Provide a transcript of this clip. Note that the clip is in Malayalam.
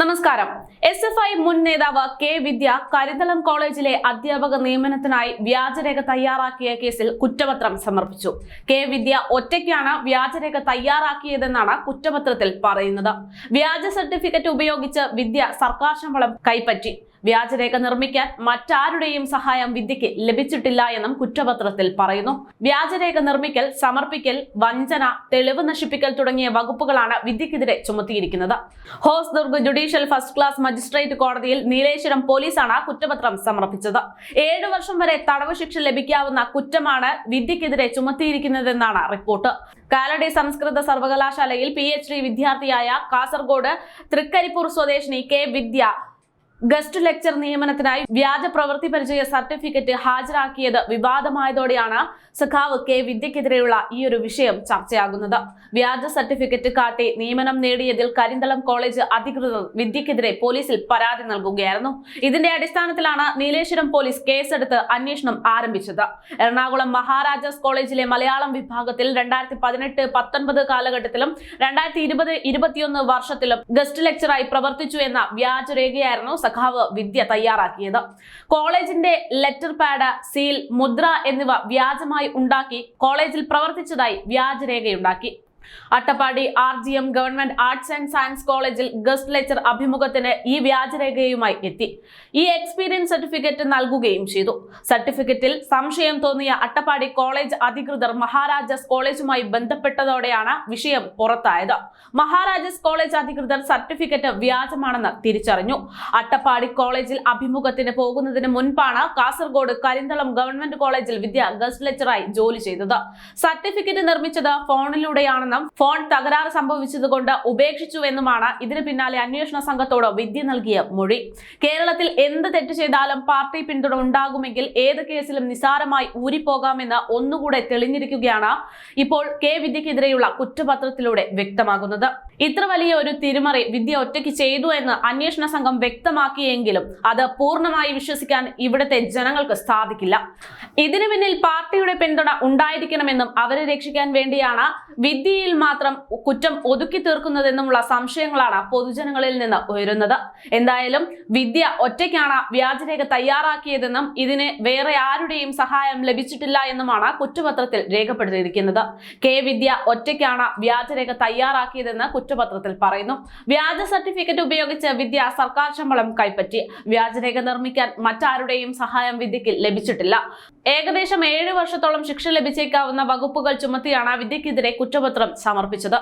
നമസ്കാരം. എസ് എഫ് ഐ മുൻ നേതാവ് കെ വിദ്യ കരിന്തളം കോളേജിലെ അധ്യാപക നിയമനത്തിനായി വ്യാജരേഖ തയ്യാറാക്കിയ കേസിൽ കുറ്റപത്രം സമർപ്പിച്ചു. കെ വിദ്യ ഒറ്റയ്ക്കാണ് വ്യാജരേഖ തയ്യാറാക്കിയതെന്നാണ് കുറ്റപത്രത്തിൽ പറയുന്നത്. വ്യാജ സർട്ടിഫിക്കറ്റ് ഉപയോഗിച്ച് വിദ്യ സർക്കാർ ശമ്പളം കൈപ്പറ്റി. വ്യാജരേഖ നിർമ്മിക്കാൻ മറ്റാരുടെയും സഹായം വിദ്യയ്ക്ക് ലഭിച്ചിട്ടില്ല എന്നും കുറ്റപത്രത്തിൽ പറയുന്നു. വ്യാജരേഖ നിർമ്മിക്കൽ സമർപ്പിക്കൽ വഞ്ചന തെളിവ് നശിപ്പിക്കൽ തുടങ്ങിയ വകുപ്പുകളാണ് വിദ്യക്കെതിരെ ചുമത്തിയിരിക്കുന്നത്. Hosdurg judicial first class magistrate കോടതിയിൽ നീലേശ്വരം പോലീസാണ് കുറ്റപത്രം സമർപ്പിച്ചത്. ഏഴു വർഷം വരെ തടവ് ശിക്ഷ ലഭിക്കാവുന്ന കുറ്റമാണ് വിദ്യക്കെതിരെ ചുമത്തിയിരിക്കുന്നതെന്നാണ് റിപ്പോർട്ട്. കാലടി സംസ്കൃത സർവകലാശാലയിൽ പി എച്ച് ഡി വിദ്യാർത്ഥിയായ കാസർഗോഡ് തൃക്കരിപ്പൂർ സ്വദേശിനി കെ വിദ്യ ഗസ്റ്റ് ലെക്ചർ നിയമനത്തിനായി വ്യാജ പ്രവൃത്തി പരിചയ സർട്ടിഫിക്കറ്റ് ഹാജരാക്കിയത് വിവാദമായതോടെയാണ് സഖാവ് കെ വിദ്യക്കെതിരെയുള്ള ഈ ഒരു വിഷയം ചർച്ചയാകുന്നത്. വ്യാജ സർട്ടിഫിക്കറ്റ് കാട്ടി നിയമനം നേടിയതിൽ കരിന്തളം കോളേജ് അധികൃതർ വിദ്യക്കെതിരെ പോലീസിൽ പരാതി നൽകുകയായിരുന്നു. ഇതിന്റെ അടിസ്ഥാനത്തിലാണ് നീലേശ്വരം പോലീസ് കേസെടുത്ത് അന്വേഷണം ആരംഭിച്ചത്. എറണാകുളം മഹാരാജാസ് കോളേജിലെ മലയാളം വിഭാഗത്തിൽ രണ്ടായിരത്തി പതിനെട്ട് പത്തൊൻപത് കാലഘട്ടത്തിലും രണ്ടായിരത്തി ഇരുപത് ഇരുപത്തിയൊന്ന് വർഷത്തിലും ഗസ്റ്റ് ലെക്ചറായി പ്രവർത്തിച്ചു എന്ന വ്യാജരേഖയായിരുന്നു സഖാവ് വിദ്യ തയ്യാറാക്കിയത്. കോളേജിന്റെ ലെറ്റർ പാഡ് സീൽ മുദ്ര എന്നിവ വ്യാജമായി ഉണ്ടാക്കി കോളേജിൽ പ്രവർത്തിച്ചതായി വ്യാജരേഖയുണ്ടാക്കി. Attappadi R G M government arts and science കോളേജിൽ ഗസ്റ്റ് ലെക്ചർ അഭിമുഖത്തിന് ഈ വ്യാജരേഖയുമായി എത്തി. ഈ എക്സ്പീരിയൻസ് സർട്ടിഫിക്കറ്റ് നൽകുകയും ചെയ്തു. സർട്ടിഫിക്കറ്റിൽ സംശയം തോന്നിയ അട്ടപ്പാടി കോളേജ് അധികൃതർ മഹാരാജാസ് കോളേജുമായി ബന്ധപ്പെട്ടതോടെയാണ് വിഷയം പുറത്തായത്. മഹാരാജാസ് കോളേജ് അധികൃതർ സർട്ടിഫിക്കറ്റ് വ്യാജമാണെന്ന് തിരിച്ചറിഞ്ഞു. അട്ടപ്പാടി കോളേജിൽ അഭിമുഖത്തിന് പോകുന്നതിന് മുൻപാണ് കാസർഗോഡ് കരിന്തളം ഗവൺമെന്റ് കോളേജിൽ വിദ്യ ഗസ്റ്റ് ലെക്ചറായി ജോലി ചെയ്തത്. സർട്ടിഫിക്കറ്റ് നിർമ്മിച്ചത് ഫോണിലൂടെയാണെന്നും ഫോൺ തകരാറ് സംഭവിച്ചതുകൊണ്ട് ഉപേക്ഷിച്ചുവെന്നുമാണ് ഇതിന് പിന്നാലെ അന്വേഷണ സംഘത്തോട് വിദ്യ നൽകിയ മൊഴി. കേരളത്തിൽ എന്ത് തെറ്റ് ചെയ്താലും പാർട്ടി പിന്തുണ ഉണ്ടാകുമെങ്കിൽ ഏത് കേസിലും നിസാരമായി ഊരിപ്പോകാമെന്ന് ഒന്നുകൂടെ തെളിഞ്ഞിരിക്കുകയാണ് ഇപ്പോൾ കെ വിദ്യക്കെതിരെയുള്ള കുറ്റപത്രത്തിലൂടെ വ്യക്തമാകുന്നത്. ഇത്ര വലിയ ഒരു തിരിമറി വിദ്യ ഒറ്റയ്ക്ക് ചെയ്തു എന്ന് അന്വേഷണ സംഘം വ്യക്തമാക്കിയെങ്കിലും അത് പൂർണമായി വിശ്വസിക്കാൻ ഇവിടുത്തെ ജനങ്ങൾക്ക് സാധിക്കില്ല. ഇതിനു പിന്നിൽ പാർട്ടിയുടെ പിന്തുണ ഉണ്ടായിരിക്കണമെന്നും അവരെ രക്ഷിക്കാൻ വേണ്ടിയാണ് വിദ്യയിൽ മാത്രം കുറ്റം ഒതുക്കി തീർക്കുന്നതെന്നുമുള്ള സംശയങ്ങളാണ് പൊതുജനങ്ങളിൽ നിന്ന് ഉയരുന്നത്. എന്തായാലും വിദ്യ ഒറ്റയ്ക്കാണ് വ്യാജരേഖ തയ്യാറാക്കിയതെന്നും ഇതിന് വേറെ ആരുടെയും സഹായം ലഭിച്ചിട്ടില്ല എന്നുമാണ് കുറ്റപത്രത്തിൽ രേഖപ്പെടുത്തിയിരിക്കുന്നത്. കെ വിദ്യ ഒറ്റയ്ക്കാണ് വ്യാജരേഖ തയ്യാറാക്കിയതെന്ന് കുറ്റപത്രത്തിൽ പറയുന്നു. വ്യാജ സർട്ടിഫിക്കറ്റ് ഉപയോഗിച്ച് വിദ്യ സർക്കാർ ശമ്പളം കൈപ്പറ്റി. വ്യാജരേഖ നിർമ്മിക്കാൻ മറ്റാരുടെയും സഹായം വിദ്യക്ക് ലഭിച്ചിട്ടില്ല. ഏകദേശം ഏഴ് വർഷത്തോളം ശിക്ഷ ലഭിച്ചേക്കാവുന്ന വകുപ്പുകൾ ചുമത്തിയാണ് വിദ്യക്കെതിരെ കുറ്റപത്രം സമർപ്പിച്ചത്.